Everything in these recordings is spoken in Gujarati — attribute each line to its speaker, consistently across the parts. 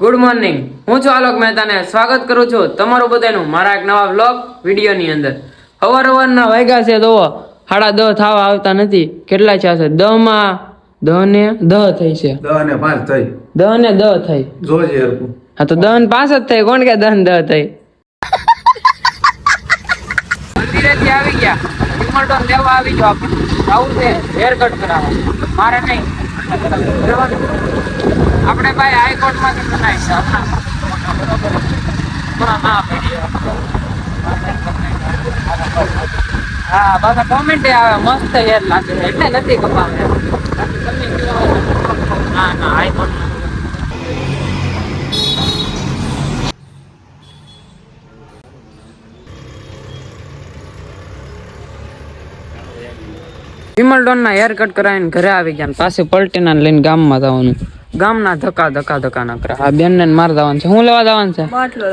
Speaker 1: ગુડ મોર્નિંગ હું છું આલોક મહેતાને સ્વાગત કરું છું તમારું બધાનું મારા એક નવા વ્લોગ વિડીયોની અંદર. અવાર અવારના વાગ્યા છે તો સાડા દહ થવા આવતા નથી. કેટલા છે? દહમાં દહ ને દહ થઈ છે.
Speaker 2: દહ ને પાંચ થઈ.
Speaker 1: દહ ને દહ થઈ.
Speaker 2: જોજે
Speaker 1: હા તો દહ ને પાંચ જ થઈ. કોણ કે દહ ને દહ થઈ? મંદિરેથી આવી ગયા. વિમલટોન લેવા આવી જો આપણે આવું છે. હેર કટ કરાવવા મારે નહીં. આપણે ભાઈ હાઈકોર્ટમાં થી બનાવી છે. હા બધા કોમેન્ટ આવે મસ્ત યાર લાગે એટલે નથી કપાવે ના ના હાઈકોર્ટમાં વિમલડોન ના હેર કટ કરાવીને ઘરે આવી ગયા પાછી પલટીના લઈને ગામમાં જવાનું. ગામના ધક્કા ધક્કા ધક્કા ના કરે આ બેન ને માર જવાનું છે. હું લેવા જવાનું છે? બાટલો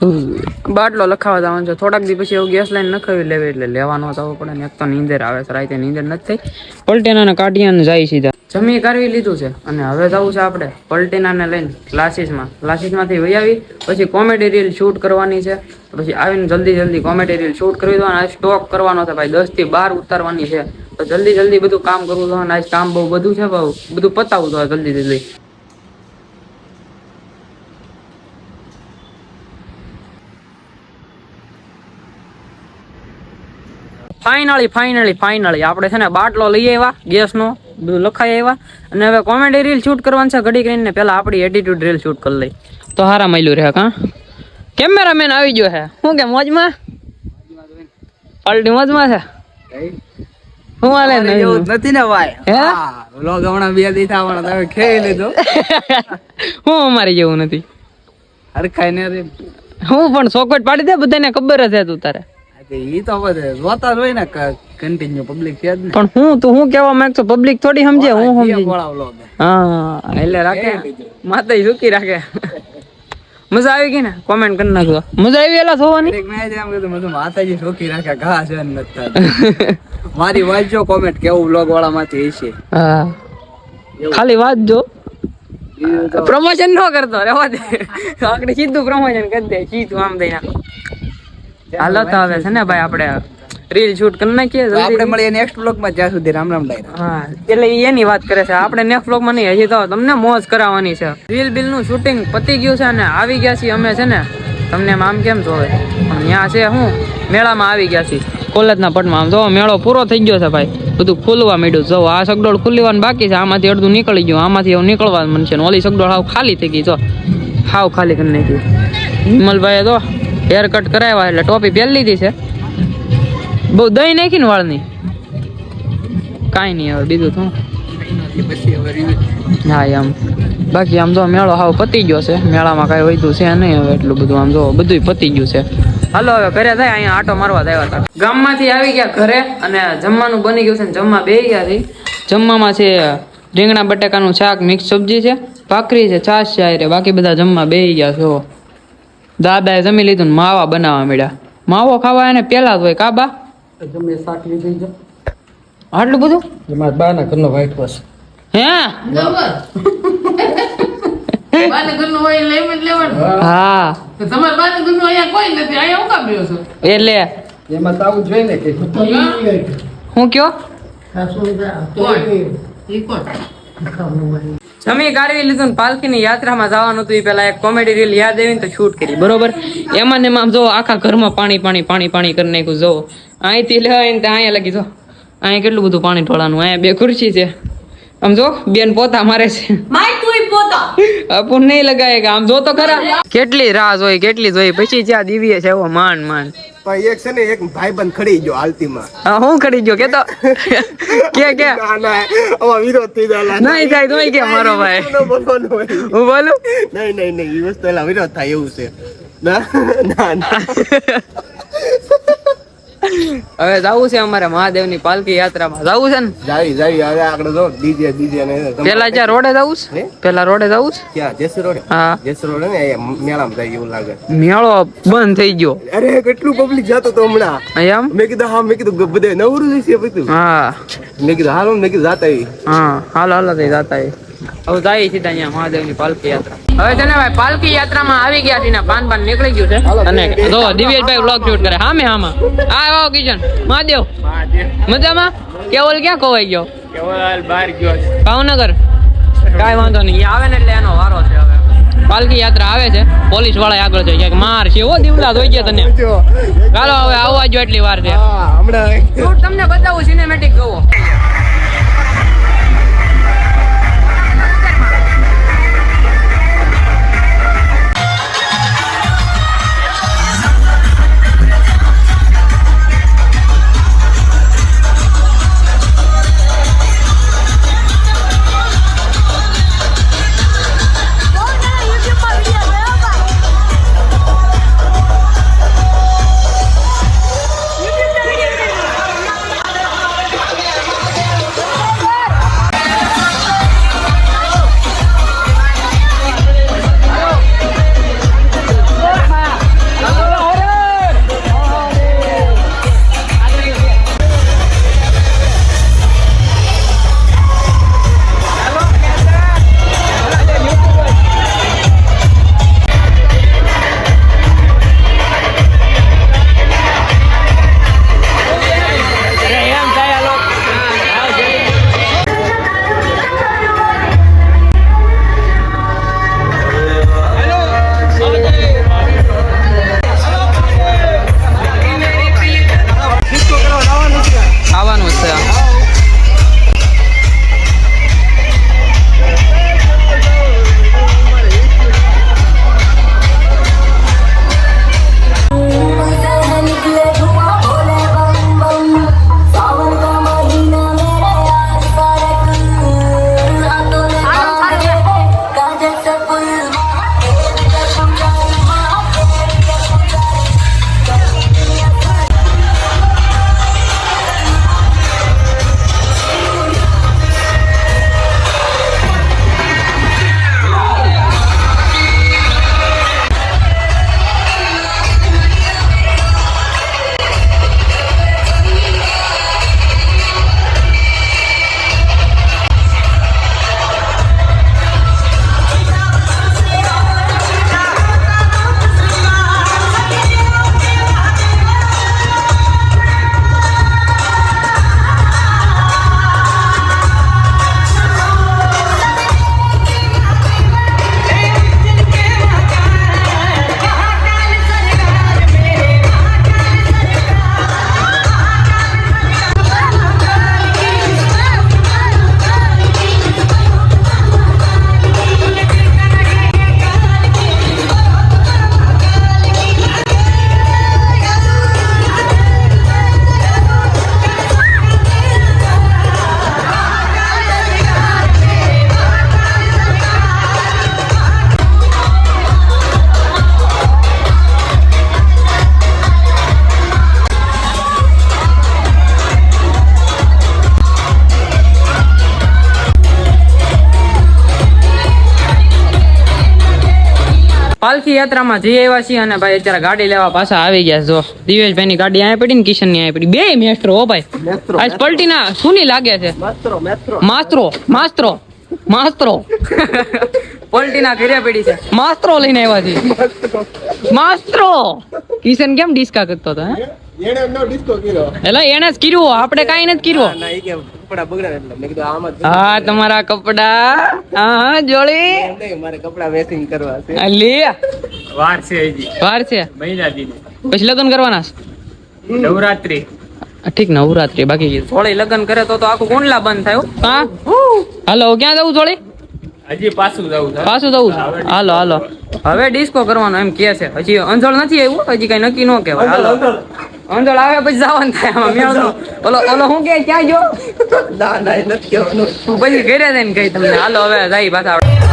Speaker 1: લખાવા જવાનું છે. થોડાક દી પછી એવું ગેસ લાઈન નખાવી લેવી એટલે લેવાનો જવો પડે ને એક તો નીંદર આવે છે. રાતે નીંદર નથી થઈ. પલટીના કાઢીને જાય સીધા. જમી કરવી લીધું છે અને હવે જવું છે આપણે પલટેનાને લઈને ક્લાસીસમાં ક્લાસીસમાંથી વહી આવી, પછી કોમેડી રીલ શૂટ કરવાની છે. પછી આવીને જલ્દી જલ્દી કોમેડી રીલ શૂટ કરવી દો અને સ્ટોક કરવાનો છે ભાઈ. દસથી બાર ઉતારવાની છે. તો જલ્દી જલ્દી બધું કામ કરવું અને આજ કામ બહુ બધું છે બહુ. બધું પતાવું તો જલ્દી જલ્દી. ફાઇનલી ફાઇનલી ફાઇનલી આપણે છે ને બાટલો લઈ આવ્યા ગેસનો બધું લખાઈ આવ્યા. અને હવે કોમેડી રીલ શૂટ કરવાનું છે ઘડી કરીને પહેલાં આપણી એટીટ્યુડ રીલ શૂટ કરી લઈ. તો હારા મળ્યું રહે કા? કેમેરામેન આવી ગયો છે શું કે મોજમાં? પલટી મોજમાં છે? હું હાલે
Speaker 3: નથી ને ભાઈ.
Speaker 1: હે?
Speaker 3: હમણાં બે દી તમે લીધો.
Speaker 1: હું અમારી જેવું નથી.
Speaker 3: હરખાઈ ને રે.
Speaker 1: હું પણ ચોકટ પાડી દે બધાને ખબર જ હતું તું તારે.
Speaker 3: ઈ તો બધે જોતા જ હોય ને કન્ટિન્યુ પબ્લિક છે જ ને.
Speaker 1: પણ હું તો હું કેવા માંગતો પબ્લિક થોડી સમજે હું સમજી. હા એટલે રાખે. માતા સુકી રાખે. મજા આવી ગઈ ને? કોમેન્ટ કરી નાખજો. મજા આવી એલા
Speaker 3: એક મેં એમ કીધું મને માતાજી શોખી રાખે ઘા છે ને નથી મારી વાંચજો કોમેન્ટ કેવું બ્લોગ વાળા માંથી હશે.
Speaker 1: હા. ખાલી વાત જો. પ્રમોશન ન કરતો રેવા દે. આપણે સીધું પ્રમોશન કરી દે સીધું આમ દઈ નાખો હાલો તો હવે છે ને ભાઈ આપણે રીલ શૂટ કરી નાખીએ
Speaker 3: આપણે મળીએ નેક્સ્ટ વ્લોગમાં જ્યાં સુધી રામ રામ ડાયરા
Speaker 1: હા એટલે એની વાત કરે છે. આપણે નેક્સ્ટ વ્લોગમાં નહીં હજી તો તમને મોજ કરાવવાની છે. રીલ બિલનું શૂટિંગ પતી ગયું છે અને આવી ગયા છીએ અમે છે ને. તમને આમ કેમ જોવે? પણ ત્યાં છે હું મેળામાં આવી ગયા છીએ. કોલેજના પટમાં આમ જો મેળો પૂરો થઈ ગયો છે ભાઈ. બધું ખુલવા માંડ્યું જો આ સગડોળ ખુલવાનું બાકી છે. આમાંથી અડધું નીકળી ગયું. આમાંથી એવું નીકળવા મન છે. ઓલી સગડોળ હાવ ખાલી થઈ ગઈ જો હાવ ખાલી કરી નાખ્યું. વિમલભાઈએ તો હેર કટ કરાવ્યા એટલે ટોપી પહેરી લીધી છે. બહુ દહીં નાખી ને વાળની. કાંઈ નહીં હવે, બીજું
Speaker 3: review.
Speaker 1: હા, એમ. બાકી આમ જો મેળો હાવ પતી ગયો છે. મેળામાં કાંઈ વધ્યું છે નહીં હવે એટલું બધું. આમ જો બધું પતી ગયું છે. હાલો, હવે ઘરે થાય અહીંયા આટો મારવા આવ્યા હતા. ગામમાંથી આવી ગયા ઘરે અને જમવાનું બની ગયું છે ને જમવા બે ગયા છે. જમવામાં છે રીંગણા બટાકાનું શાક, મિક્સ સબ્જી છે, ભાખરી છે, છાશ છે. બાકી બધા જમવા બે ગયા છો દાદાએ જમી લીધું ને માવા બનાવવા મળ્યા. માવો ખાવા એને પેલા જ હોય કાબા
Speaker 3: તમે શાક લીધી છે
Speaker 1: આટલું બધું?
Speaker 3: એમાં બાના ઘરનો વ્હાઈટ વોશ
Speaker 1: હે? હા.
Speaker 4: તો તમારે બાને ઘરનું અહીંયા કોઈ નથી અહીંયા હું કામ
Speaker 1: એટલે?
Speaker 3: એમાં તો આવું જોઈએ ને કે
Speaker 1: હું કયો?
Speaker 4: કોણ? કોણ
Speaker 1: કાઢવી લીધું પાલખીની યાત્રામાં જવાનું હતું. એ પેલા એક કોમેડી રીલ યાદ આવીને તો શૂટ કરી. બરોબર? એમાં ને એમાં જો આખા ઘરમાં પાણી પાણી પાણી પાણી કરી નાખ્યું. જો, અહીંથી લઈને ત્યાં અહીંયા લગી જો. અહીંયા કેટલું બધું પાણી ઢોળાનું. અહીંયા બે ખુરશી છે. આમ જો, બેન પોતા મારે છે. અપુન નહીં લગાય કે આમ જો તો ખરા. કેટલી રાહ જોઈ કેટલી જોઈ. પછી જ્યાં દિવ્ય છે એવો માન માન.
Speaker 5: પણ એક છે ને એક ભાઈબંધ ખડી ગયો હાલતીમાં.
Speaker 1: હા, હું ખડી ગયો? કે તો કે કે?
Speaker 5: ના વિરોધ થઈ જાય
Speaker 1: નહીં થાય તોય કે મારો ભાઈ? હું બોલું?
Speaker 5: નહીં નહીં નહીં એ વસ્તુ એલા વિરોધ થાય એવું છે. ના ના ના.
Speaker 1: હવે જવું છે અમારે મહાદેવની પાલકી યાત્રામાં. જવું છે ને?
Speaker 5: જાવી જાવી હવે આગળ જો ડીજે ડીજે ને
Speaker 1: પેલા જ્યાં રોડે જવું છે? પેલા રોડે જવું છે?
Speaker 5: ક્યાં? જેસુ રોડે?
Speaker 1: હા.
Speaker 5: જેસુ રોડે ને મેળામાં જાય એવું લાગે.
Speaker 1: મેળો બંધ થઈ ગયો.
Speaker 5: અરે કેટલું પબ્લિક જતો તો હમણાં?
Speaker 1: એમ?
Speaker 5: મેં કીધું હા મેં કીધું બધે નવરું છે બધું.
Speaker 1: હા.
Speaker 5: મેં કીધું હાલો મેં કીધું જાતા આવી.
Speaker 1: હા હાલો હાલો તે જાતા એ હવે જાય સીધા અહીંયા મહાદેવની પાલકી યાત્રા. હવે છે ને ભાઈ પાલકી યાત્રામાં આવી ગયા છે ને પાન પાન નીકળી ગયું છે. અને જો દિવ્યેશભાઈ વ્લોગ શૂટ કરે. હામે હામાં આ આવો કિશન. મહાદેવ. મજામાં? કેવલ ક્યાં ખોવાઈ ગયો?
Speaker 5: કેવલ બહાર ગયો
Speaker 1: ભાવનગર. કાંઈ વાંધો નહીં. આવે ને એટલે એનો વારો છે હવે. પાલકી યાત્રા આવે છે. પોલીસવાળા આગળ છે ક્યાંક માર છે. ઓ દીવલા જોઈ ગયા તને. ચાલો હવે આવવા જો એટલી વાર છે.
Speaker 5: હમણાં.
Speaker 1: તમને બતાવું સિનેમેટિક જોવો. પાલખી યાત્રામાં જઈ આવ્યા છીએ અને ભાઈ અત્યારે ગાડી લેવા પાછા આવી ગયા જો દિવેશભાઈ ની ગાડી અહીંયા પડી ને કિશનની અહીંયા પડી. બે મેસ્ટ્રો હો ભાઈ. આજ પલટી ના સુની લાગે છે. માસ્ત્રો માસ્ત્રો. માસ્ત્રો પલટી ના ઘરે પડી છે. માસ્ત્રો લઈને આવ્યા છે. માસ્ત્રો. કિશન કેમ ડિસ્કા કરતો હતો હે?
Speaker 5: એને નો કર્યો.
Speaker 1: એટલે એને જ કર્યું આપણે કાંઈ નથી કર્યું.
Speaker 5: કપડા બગડે એટલે મેં કીધું આમાં
Speaker 1: હા તમારા કપડા. હા જોડી
Speaker 5: નહીં, મારે કપડા વેસિંગ કરવા છે.
Speaker 1: લે.
Speaker 6: વાર છે હજી.
Speaker 1: વાર છે?
Speaker 6: મહિના દી
Speaker 1: પછી લગ્ન કરવાના છે?
Speaker 6: નવરાત્રી.
Speaker 1: ઠીક નવરાત્રી બાકી થોડી લગ્ન કરે તો તો આખું કુંડલા બંધ થાય હા. હાલો ક્યાં જવું થોડી
Speaker 6: હજી પાછું જવું છે.
Speaker 1: પાછું જવું છે? હાલો હાલો. હવે ડિસ્કો કરવાનો એમ કે છે. હજી અંજળ નથી આવ્યું? હજી કઈ નક્કી ન કહેવાય. હાલો. અંજળ આવે પછી જવાનું થાય આમાં મેળનું. ઓલો ઓલો હું કે ક્યાં ગયો?
Speaker 5: ના ના નથી
Speaker 1: પછી ઘરે જઈને કહી તમને હાલો હવે જાય પાછા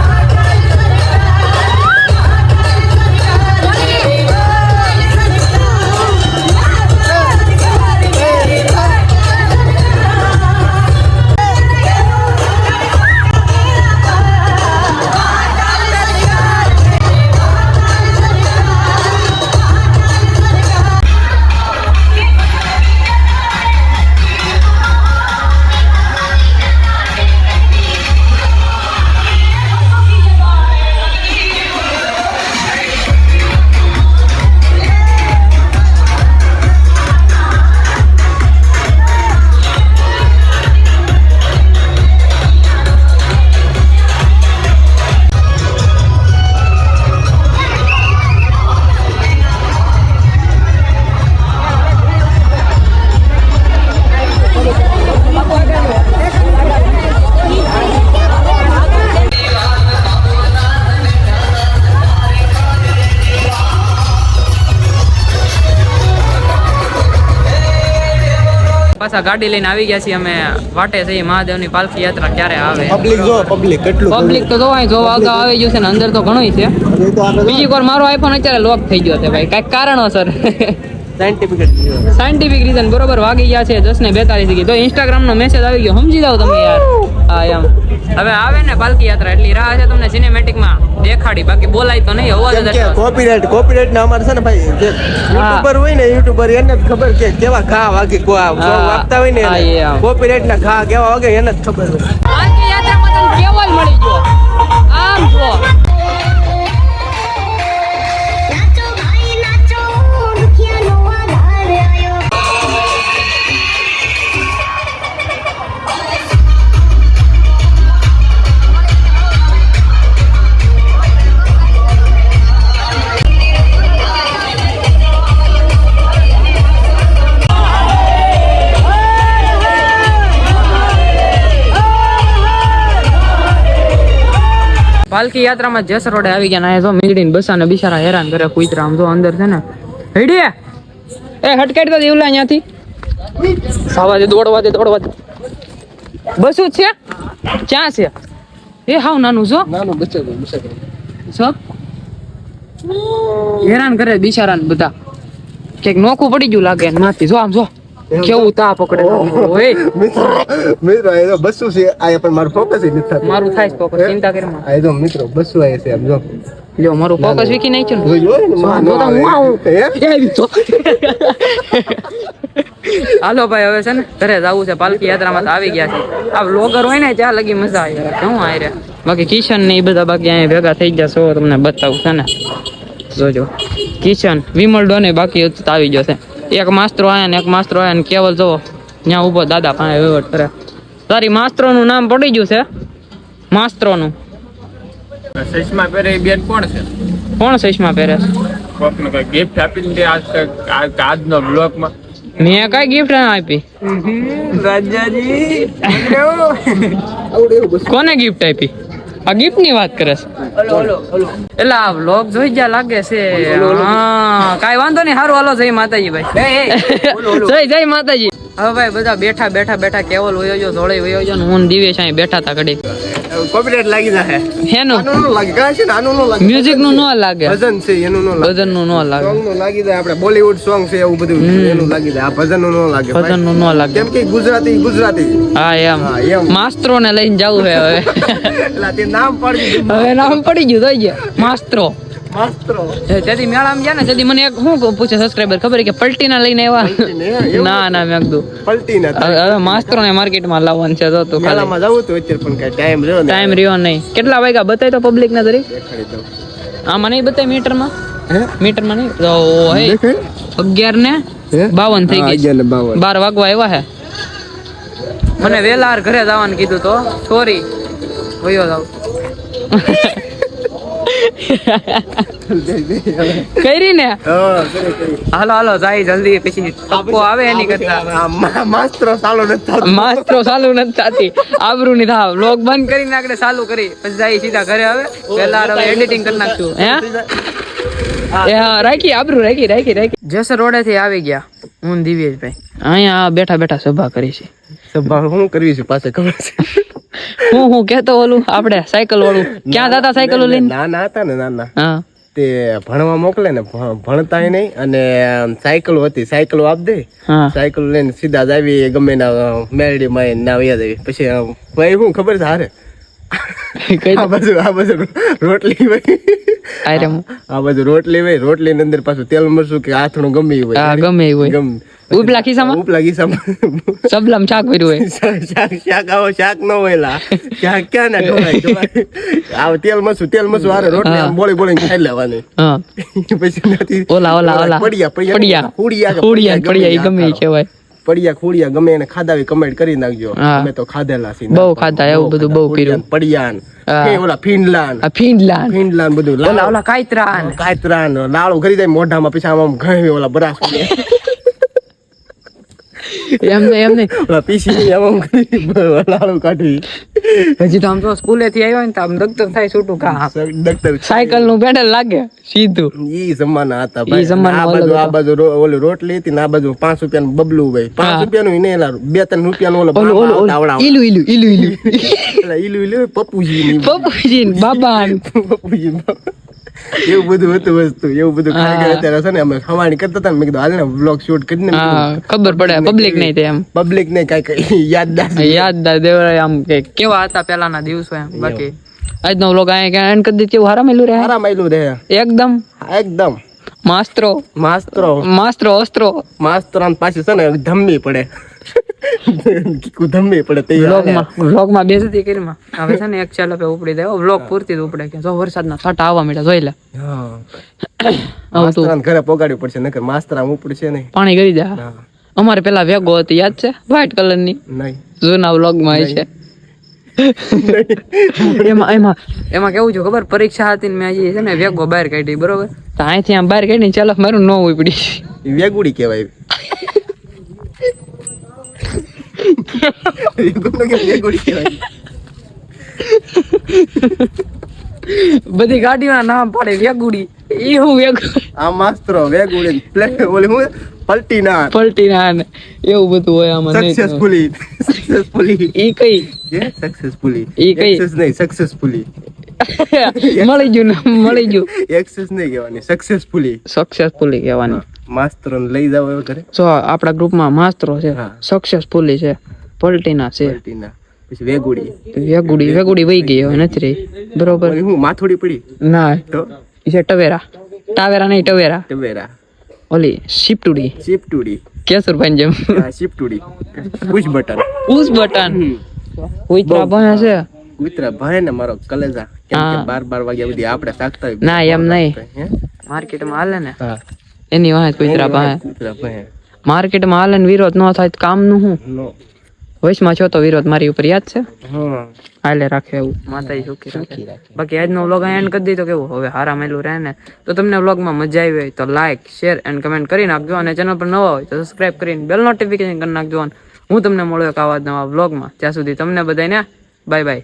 Speaker 1: પાછા ગાડી લઈને આવી ગયા છીએ અમે. વાટે છે મહાદેવની પાલખી યાત્રા ક્યારે આવે?
Speaker 5: પબ્લિક જો પબ્લિક કેટલું
Speaker 1: પબ્લિક તો જોવાય જોવા અગાઉ આવી ગયું છે ને અંદર તો ઘણું છે. બીજી વાર મારો આઈફોન અત્યારે લોક થઈ ગયો છે ભાઈ. કંઈક કારણોસર.
Speaker 5: સાયન્ટિફિક
Speaker 1: સાયન્ટિફિક રીઝન બરોબર વાગી ગયા છે દસ ને બેતાલીસ ગઈ તો ઇન્સ્ટાગ્રામ નો મેસેજ આવી ગયો. સમજી જાવ તમે યાર. હા એમ. હવે આવે ને પાલકી યાત્રા. એટલી રાહ છે તમને સિનેમેટિકમાં દેખાડી. બાકી બોલાય તો નહીં અવાજ જ.
Speaker 5: કોપીરાઇટ કોપીરાઇટ ના અમારે છે ને ભાઈ જે યુટ્યુબર હોય ને યુટ્યુબર એને જ ખબર કે કેવા ઘા વાગે. વાગતા હોય ને. કોપીરાઇટ ના ઘા કેવા વાગે એને જ ખબર હોય.
Speaker 1: પાલકી યાત્રામાં જસ રોડે આવી ગયા ને જો બસ બસાને બિચારા હેરાન કરે કુતરા આમ જો અંદર છે ને. હેડીએ એ. હટકાઈ તો દેવલા અહીંયાથી. સાવા દે દોડવા દે દોડવા દે. બસું જ છે? ક્યાં છે? એ હાવ નાનું છો
Speaker 3: નાનું બચ્ચો બચ્ચો
Speaker 1: હેરાન કરે બિચારાને બધા. ક્યાંક નોખું પડી ગયું લાગે ને માથી. જો આમ જો. કેવું તા પકડે ઓય.
Speaker 5: મિત્રો મિત્રો એ તો બસું છે. આ પણ મારું ફોકસ જ નથી
Speaker 1: મારું થાય ફોકસ ચિંતા કરે માં
Speaker 5: આ તો મિત્રો બસું આયા છે આમ જો.
Speaker 1: લ્યો મારું ફોકસ વીકી નાખ્યું ને?
Speaker 5: જોઈ જોઈ ને માં
Speaker 1: જો તો હું આવું. એ આવી તો. હાલો ભાઈ હવે છે ને ઘરે જવું છે. પાલકી યાત્રામાં તો આવી ગયા છે. આ વ્લોગર હોય ને ત્યાં લગી મજા આવી. શું આ રે? બાકી કિશન ને એ બધા બાકી અહીંયા ભેગા થઈ ગયા છો તમને બતાવું છે ને. જોજો. કિશન વિમલ ડોને બાકી આવી ગયો છે. એક માસ્તરો આયા ને એક માસ્તરો આયા ને કેવલ જોવો ત્યાં ઊભો દાદા પાસે વહીવટ કરે. તારી માસ્તરોનું નામ પડી ગયું છે? માસ્તરો નું
Speaker 6: પહેરે એ બેન કોણ છે?
Speaker 1: કોણ ચશ્મા પહેરે? છે
Speaker 6: કઈ ગિફ્ટ આપીને દે આજ આજનો બ્લોગમાં
Speaker 1: મેં કઈ ગિફ્ટ આપી. કોને ગિફ્ટ આપી? આ ગિફ્ટની વાત કરે છે? એટલે આ વ્લોગ જોઈ જ્યાં લાગે છે. હા કાઈ વાંધો નહીં સારું હાલો જય માતાજી ભાઈ. જય જય માતાજી. હવે ભાઈ બધા બેઠા બેઠા બેઠા કેવલ વયો જો જોડે વયો જો હું દિવ્ય અહીં બેઠા હતા ઘડી
Speaker 5: કોપીરાઇટ લાગી જાય
Speaker 1: હેનું?
Speaker 5: આનું નો લાગે કાં છે ને આનું નો લાગે.
Speaker 1: મ્યુઝિકનું નો લાગે.
Speaker 5: ભજન છે એનું નો લાગે.
Speaker 1: ભજનનું નો લાગે.
Speaker 5: સોંગનું લાગી જાય આપણે બોલીવુડ સોંગ છે એવું બધું એનું લાગી જાય. આ ભજનનું નો લાગે
Speaker 1: ભજનનું નો લાગે.
Speaker 5: કેમ કે ગુજરાતી ગુજરાતી.
Speaker 1: હા એમ. માસ્ત્રો ને લઈને જવું હે હવે.
Speaker 5: એટલે તે નામ પડી ગયું
Speaker 1: હવે નામ પડી ગયું થઈ ગયા. માસ્તરો. તેથી મેળામાં ગયા ને તેથી મને એક શું પૂછે સબસ્ક્રાઈબર ખબર કે પલટીના લઈને આવ્યા? ના ના મેં કીધું.
Speaker 5: પલટી ના
Speaker 1: હવે માસ્તરો ને માર્કેટમાં લાવવાનું છે તો
Speaker 5: મેળામાં જવું તો અત્યારે પણ કઈ ટાઈમ રહ્યો
Speaker 1: ટાઈમ રહ્યો નહીં. કેટલા વાગ્યા? બતાય તો પબ્લિક ને તરી
Speaker 5: દેખાડી
Speaker 1: મને બતાય મીટરમાં?
Speaker 5: માં
Speaker 1: મીટરમાં નહીં? તો અગિયાર ને બાવન થઈ ગઈ. બાર વાગવા આવ્યા હે. મને વેલાર ઘરે જવાનું કીધું તો. સોરી વયો જાવ કરી ને. હાલો હાલો જાય જલ્દી પછી ટપકો આવે એની કરતા.
Speaker 5: આ સાલો નથી
Speaker 1: માસ્ત્રો ચાલુ નથી થતી. આબરૂ ની થાવ લોક બંધ કરીને આપણે ચાલુ કરી. પછી જાય સીધા ઘરે આવે પેલા હવે એડિટિંગ કરી નાખશું. હે? હા? રાખી આબરૂ રાખી રાખી રાખી. જેસર રોડે થી આવી ગયા. હું દિવ્યેશભાઈ. અહીંયા બેઠા બેઠા સભા કરી છે.
Speaker 5: સભા હું કરવી છે પાસે ખબર છે.
Speaker 1: હું હું કેતો ઓલું આપણે સાયકલ વાળું. ક્યાં જતા સાયકલ લઈને?
Speaker 5: નાના હતા ને નાના
Speaker 1: હા.
Speaker 5: તે ભણવા મોકલે ને ભણતા નહીં અને સાયકલો હતી સાયકલો આપ દે. સાયકલ લઈને સીધા જ આવી ગમે ના મેરડી માં ના વયા દેવી પછી ભાઈ શું ખબર છે હારે? આ બાજુ આ બાજુ રોટલી
Speaker 1: ભાઈ
Speaker 5: આ બાજુ રોટલી ભાઈ રોટલી ની અંદર પાછું તેલ મરશું કે આથણું ગમે હોય
Speaker 1: ગમે હોય.
Speaker 5: ગમે
Speaker 1: ઉપલા ખિસ્સામાં
Speaker 5: ઉપલા ખિસ્સામાં
Speaker 1: સબલમ શાક ભર્યું હોય.
Speaker 5: શાક શાક- આવો શાક ન હોયલા શાક ક્યાં ના ઢોળાય. આવ તેલ મસું તેલ મસું હારે રોટલી આમ બોળી બોળી ખાઈ લેવાની.
Speaker 1: હા.
Speaker 5: પછી નથી.
Speaker 1: ઓલા ઓલા ઓલા
Speaker 5: પડિયા પડિયા
Speaker 1: પડિયા.
Speaker 5: ખુડિયા
Speaker 1: પડિયા ગમે કહેવાય.
Speaker 5: પડિયા ખુડિયા ગમે એને ખાધા હોય કમેન્ટ કરી નાખજો. અમે તો ખાધેલા છીએ.
Speaker 1: બહુ ખાધા, એવું બધું બહુ પીરું.
Speaker 5: પડિયાન. ઓલા ફિનલાન.
Speaker 1: ફિનલાન. ફિનલાન્ડ
Speaker 5: ફિનલાન બધું
Speaker 1: ઓલા
Speaker 5: લાલ
Speaker 1: ઓલા કાયતરાન.
Speaker 5: કાયતરાન. લાળો કરી જાય મોઢામાં પછી આમ આમ ઘાય ઓલા બરાસ
Speaker 1: એમ નહીં એમ નહીં
Speaker 5: ઓલા પીસી ની કરી લાડુ કાઢી.
Speaker 1: હજી તો આમ તો સ્કૂલે થી આવ્યો ને તો આમ દગદગ થાય છૂટું કા
Speaker 5: ડોક્ટર
Speaker 1: સાયકલનું પેડલ લાગે સીધું.
Speaker 5: ઈ જમાના હતા ભાઈ.
Speaker 1: જમાના
Speaker 5: આ બાજુ આ બાજુ ઓલી રોટલી હતી ને આ બાજુ પાંચ રૂપિયાનું બબલું ભાઈ. પાંચ
Speaker 1: રૂપિયા
Speaker 5: નું ઈને લાડુ બે ત્રણ રૂપિયાનું ઓલો
Speaker 1: ઓલું
Speaker 5: આવડા
Speaker 1: ઈલું ઈલું ઈલું ઈલું.
Speaker 5: ઈલું ઈલું પપ્પુજી
Speaker 1: પપ્પુજી બાબા.
Speaker 5: પપ્પુજી એવું બધું હતું વસ્તુ એવું બધું ગયા અત્યારે છે ને અમે ખવાણી કરતા હતા મેં કીધું હાલ ને બ્લોગ શૂટ કરીને
Speaker 1: ખબર પડે પબ્લિક નહીં તે એમ.
Speaker 5: પબ્લિક ને કઈ યાદદાર
Speaker 1: યાદદાર દેવરાય આમ કે કેવા હતા પેલાના દિવસો એમ બાકી. આજનો વ્લોગ અહીંયા એન્ડ કરી દીધું હારા મેલું રહે?
Speaker 5: હારા મેલું રહે.
Speaker 1: એકદમ.
Speaker 5: એકદમ.
Speaker 1: માસ્ત્રો.
Speaker 5: માસ્ત્રો.
Speaker 1: માસ્ત્રો અસ્ત્રો.
Speaker 5: માસ્ત્રો પાછી છે ને ધમ્મી પડે. કીકુ ધમે પડે તે
Speaker 1: વ્લોગમાં વ્લોગમાં બેસતી કરીમાં હવે છે ને એક ચાલ પે ઉપડી દેવો. વ્લોગ પૂરતી જ ઉપડે કે જો વરસાદના છાંટા આવવા માંડ્યા જોઈ લે.
Speaker 5: હા.
Speaker 1: તું
Speaker 5: ઘરે પોગાડ્યું પડશે નકર માસ્તરામ ઉપડશે નહીં.
Speaker 1: પાણી કરી દે અમારે પેલા વેગો હતી યાદ છે? વ્હાઈટ કલરની.
Speaker 5: નહીં.
Speaker 1: જૂના વ્લોગમાં છે. એમાં એમાં એમાં કેવું છે ખબર? પરીક્ષા હતી ને મેં હજી છે ને વેગો બહાર કાઢી બરોબર? તો અહીંથી આમ બહાર કાઢી ચાલો મારું ન ઉપડી.
Speaker 5: વેગુડી કહેવાય વેગુડી કેમ વેગુડી કહેવાય
Speaker 1: બધી ગાડીઓના નામ પાડે વેગુડી એ હું વેગુ
Speaker 5: આ માસ્ત્રો વેગુડી પ્લેટ ઓલી હું પલટી ના
Speaker 1: પલટી ના. ને એવું બધું હોય આમાં.
Speaker 5: સક્સેસફુલી સક્સેસફુલી
Speaker 1: ઈ કઈ?
Speaker 5: સક્સેસફુલી
Speaker 1: ઈ કઈ?
Speaker 5: સક્સેસ નહીં સક્સેસફુલી
Speaker 1: મળી ગયું ને મળી ગયું
Speaker 5: એક્સેસ નહીં કહેવાની સક્સેસફુલી
Speaker 1: સક્સેસફુલી કહેવાની.
Speaker 5: માસ્તરો લઈ જાવ એવું કરે
Speaker 1: જો આપણા ગ્રુપમાં માસ્તરો છે સક્સેસફુલી છે પલટીના છે.
Speaker 5: પછી વેગુડી.
Speaker 1: વેગુડી વેગુડી વહી ગઈ હવે નથી રહી. બરોબર?
Speaker 5: હું માથોડી પડી?
Speaker 1: ના
Speaker 5: તો?
Speaker 1: છે ટવેરા. ટાવેરા નહીં ટવેરા.
Speaker 5: ટવેરા.
Speaker 1: ઓલી શિપટુડી.
Speaker 5: ચીપટુડી
Speaker 1: કેસુરભાઈ જેમ.
Speaker 5: આ ચીપટુડી પુશ બટન
Speaker 1: પુશ બટન ઉતરા ભણે છે.
Speaker 5: કૂતરા ભાઈ ને મારો કલેજા કેમ કે બાર બાર વાગ્યા સુધી આપણે હોય
Speaker 1: ના, એમ નહીં. માર્કેટમાં હાલે ને? એની વાંહે કુતરા
Speaker 5: ભાઈ
Speaker 1: માર્કેટમાં હાલે ને વિરોધ ન થાય તો કામનું હું?
Speaker 5: નો.
Speaker 1: છો તો વિરોધ મારી ઉપર યાદ છે? હાલે રાખે એવું. માતાજી સુખી રાખે. બાકી આજનો વ્લોગ એન્ડ કરી દીધો કેવું? હવે હારા મેલું રહે ને. તો તમને વ્લોગમાં મજા આવી હોય તો લાઈક શેર એન્ડ કમેન્ટ કરી નાખજો અને ચેનલ પર નવા હોય તો સબસ્ક્રાઇબ કરીને બેલ નોટિફિકેશન કરી નાખજો અને હું તમને મળ્યો એક આવા નવા વ્લોગમાં ત્યાં સુધી તમને બધાને bye bye.